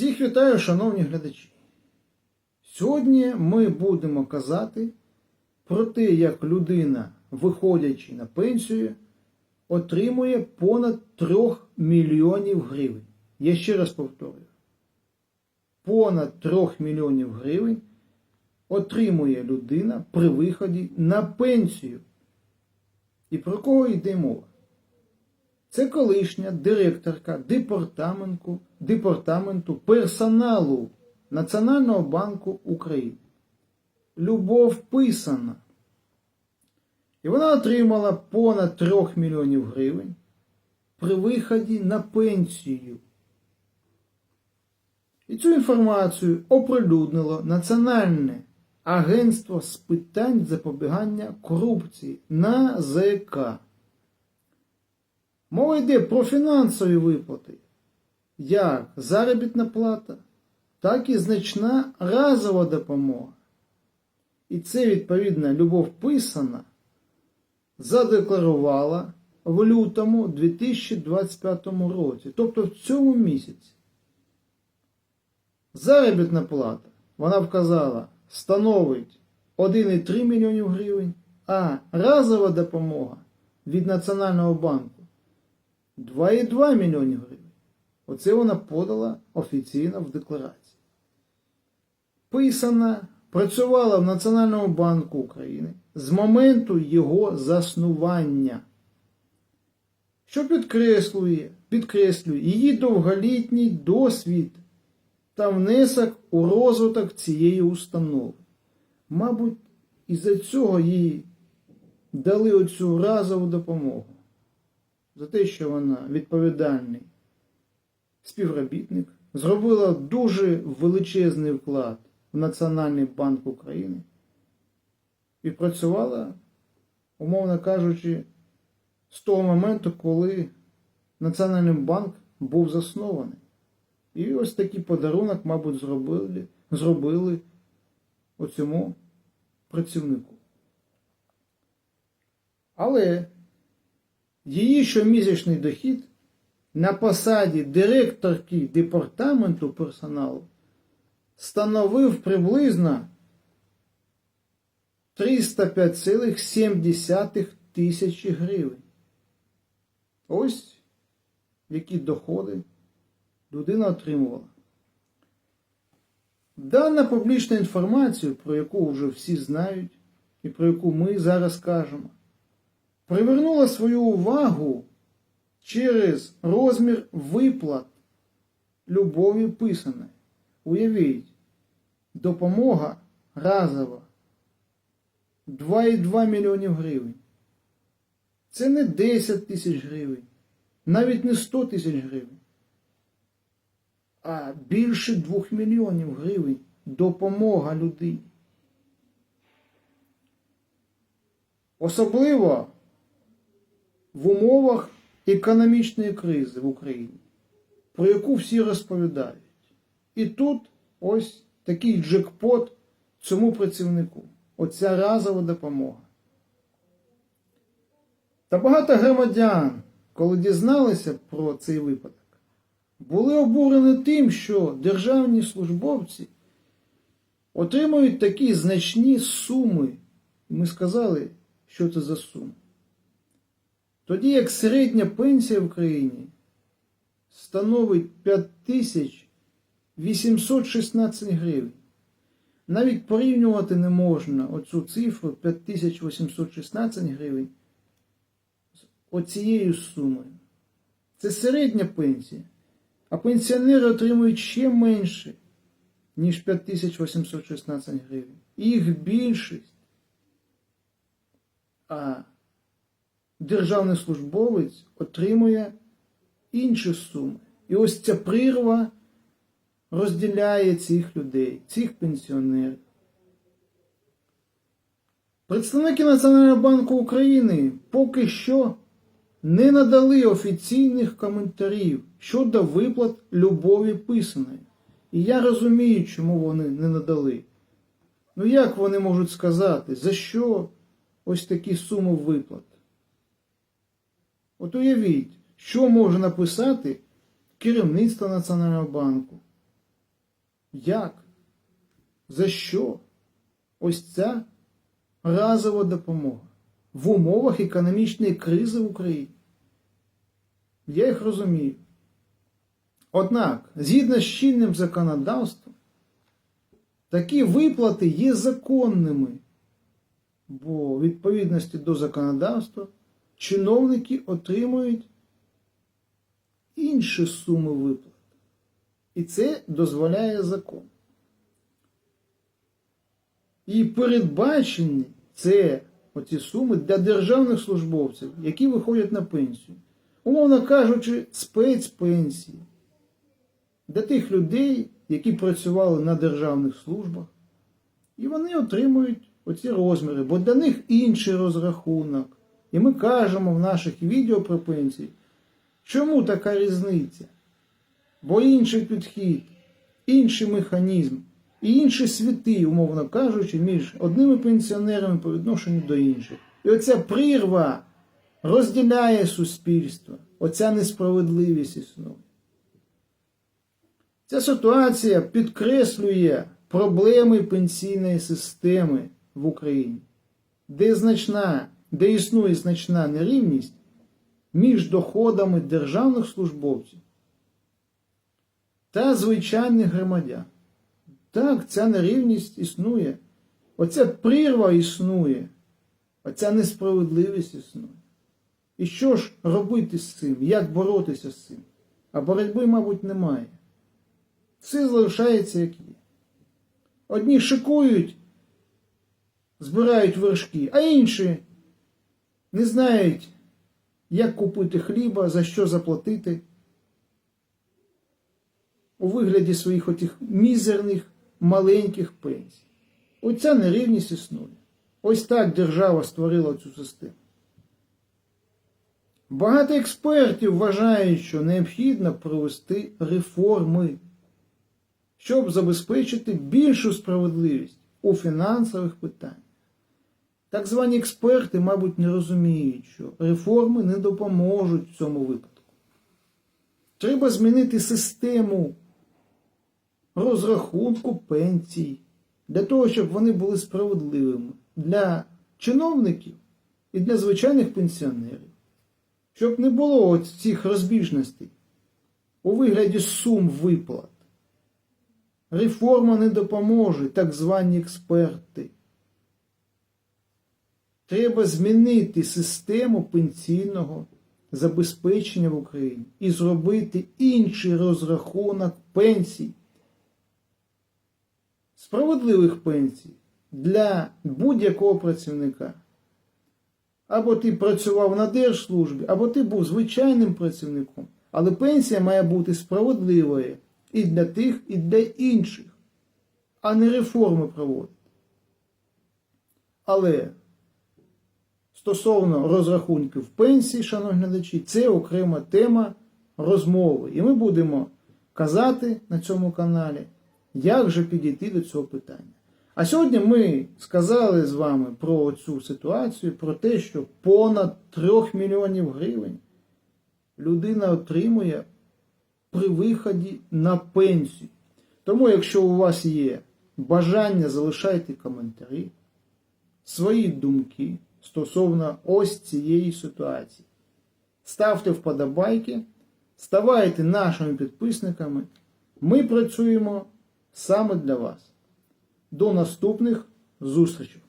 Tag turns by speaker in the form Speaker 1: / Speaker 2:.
Speaker 1: Всіх вітаю, шановні глядачі. Сьогодні ми будемо казати про те, як людина, виходячи на пенсію, отримує понад 3 мільйонів гривень. Я ще раз повторюю. Понад 3 мільйонів гривень отримує людина при виході на пенсію. І про кого йде мова? Це колишня директорка департаменту, департаменту персоналу Національного банку України. Любов Писана. І вона отримала понад 3 мільйонів гривень при виході на пенсію. І цю інформацію оприлюднило Національне агентство з питань запобігання корупції НАЗК. Мова йде про фінансові виплати, як заробітна плата, так і значна разова допомога. І це, відповідно, Любов Писана задекларувала в лютому 2025 році, тобто в цьому місяці. Заробітна плата, вона вказала, становить 1,3 мільйонів гривень, а разова допомога від Національного банку 2,2 мільйонів гривень. Оце вона подала офіційно в декларації. Писана працювала в Національному банку України з моменту його заснування, що підкреслює, підкреслює її довголітній досвід та внесок у розвиток цієї установи. Мабуть, із-за цього їй дали оцю разову допомогу за те, що вона відповідальний співробітник, зробила дуже величезний вклад в Національний банк України і працювала, умовно кажучи, з того моменту, коли Національний банк був заснований. І ось такий подарунок, мабуть, зробили, зробили оцьому працівнику. Але її щомісячний дохід на посаді директорки департаменту персоналу становив приблизно 305,7 тисячі гривень. Ось які доходи людина отримувала. Дана публічна інформація, про яку вже всі знають і про яку ми зараз кажемо, привернула свою увагу через розмір виплат любові писаної. Уявіть, допомога разова 2,2 мільйонів гривень. Це не 10 тисяч гривень, навіть не 100 тисяч гривень, а більше 2 мільйонів гривень допомога людині. Особливо в умовах економічної кризи в Україні, про яку всі розповідають. І тут ось такий джекпот цьому працівнику. Оця разова допомога. Та багато громадян, коли дізналися про цей випадок, були обурені тим, що державні службовці отримують такі значні суми. Ми сказали, що це за суми. Тоді як середня пенсія в країні становить 5816 гривень. Навіть порівнювати не можна оцю цифру 5816 гривень з оцією сумою. Це середня пенсія, а пенсіонери отримують ще менше, ніж 5816 гривень. Їх більшість. А державний службовець отримує інші суми. І ось ця прірва розділяє цих людей, цих пенсіонерів. Представники Національного банку України поки що не надали офіційних коментарів щодо виплат любові писаної. І я розумію, чому вони не надали. Ну як вони можуть сказати, за що ось такі суми виплат? От уявіть, що може написати керівництво Національного банку, Як? За що? Ось ця разова допомога в умовах економічної кризи в Україні. Я їх розумію. Однак, згідно з чинним законодавством, такі виплати є законними, бо в відповідності до законодавства чиновники отримують інші суми виплат. І це дозволяє закон. І передбачені це оці суми для державних службовців, які виходять на пенсію. Умовно кажучи, спецпенсії для тих людей, які працювали на державних службах, і вони отримують оці розміри, бо для них інший розрахунок. І ми кажемо в наших відео про пенсії, чому така різниця? Бо інший підхід, інший механізм і інші світи, умовно кажучи, між одними пенсіонерами по відношенню до інших. І оця прірва розділяє суспільство, оця несправедливість існує. Ця ситуація підкреслює проблеми пенсійної системи в Україні, де значна, де існує значна нерівність між доходами державних службовців та звичайних громадян. Так, ця нерівність існує. Оця прірва існує, оця несправедливість існує. І що ж робити з цим? Як боротися з цим? А боротьби, мабуть, немає. Все залишається як є. Одні шикують, збирають вершки, а інші не знають, як купити хліба, за що заплатити. У вигляді своїх отих мізерних маленьких пенсій. Оця нерівність існує. Ось так держава створила цю систему. Багато експертів вважають, що необхідно провести реформи, щоб забезпечити більшу справедливість у фінансових питаннях. Так звані експерти, мабуть, не розуміють, що реформи не допоможуть в цьому випадку. Треба змінити систему розрахунку пенсій для того, щоб вони були справедливими для чиновників і для звичайних пенсіонерів. Щоб не було цих розбіжностей у вигляді сум виплат. Реформа не допоможе, так звані експерти. Треба змінити систему пенсійного забезпечення в Україні і зробити інший розрахунок пенсій, справедливих пенсій для будь-якого працівника. Або ти працював на держслужбі, або ти був звичайним працівником. Але пенсія має бути справедливою і для тих, і для інших, а не реформи проводити. Але стосовно розрахунків пенсії, шановні глядачі, це окрема тема розмови. І ми будемо казати на цьому каналі, як же підійти до цього питання. А сьогодні ми сказали з вами про цю ситуацію, про те, що понад 3 мільйонів гривень людина отримує при виході на пенсію. Тому, якщо у вас є бажання, залишайте коментарі, свої думки стосовно ось цієї ситуації. Ставте вподобайки, ставайте нашими підписниками. Ми працюємо саме для вас. До наступних зустрічей!